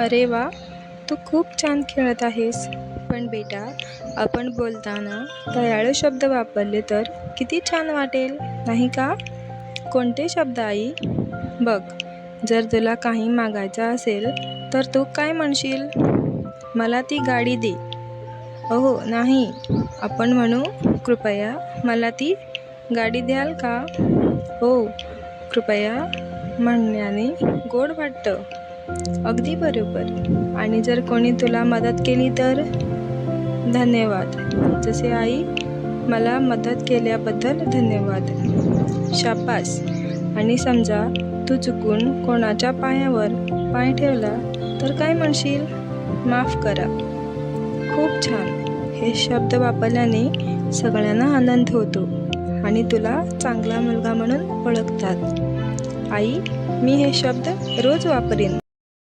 अरे वा तू खूप छान खेळत आहेस. पण बेटा आपण बोलताना दयाळू शब्द वापरले तर किती छान वाटेल नाही का? कोणते शब्द आई? बघ जर तुला काही मागायचं असेल तर तू काय म्हणशील? मला ती गाडी दे. अहो नाही. आपण म्हणू कृपया मला ती गाडी द्याल का? हो कृपया म्हणण्याने गोड वाटतं. अगदी बरोबर. आणि जर कोणी तुला मदत केली तर? धन्यवाद. जसे आई मला मदत केल्याबद्दल धन्यवाद. शाबास. आणि समजा तू चुकून कोणाच्या पायावर पाय ठेवला तर काय म्हणशील? माफ करा. खूप छान. हे शब्द वापरल्याने सगळ्यांना आनंद होतो आणि तुला चांगला मुलगा म्हणून ओळखतात. आई मी हे शब्द रोज वापरेन.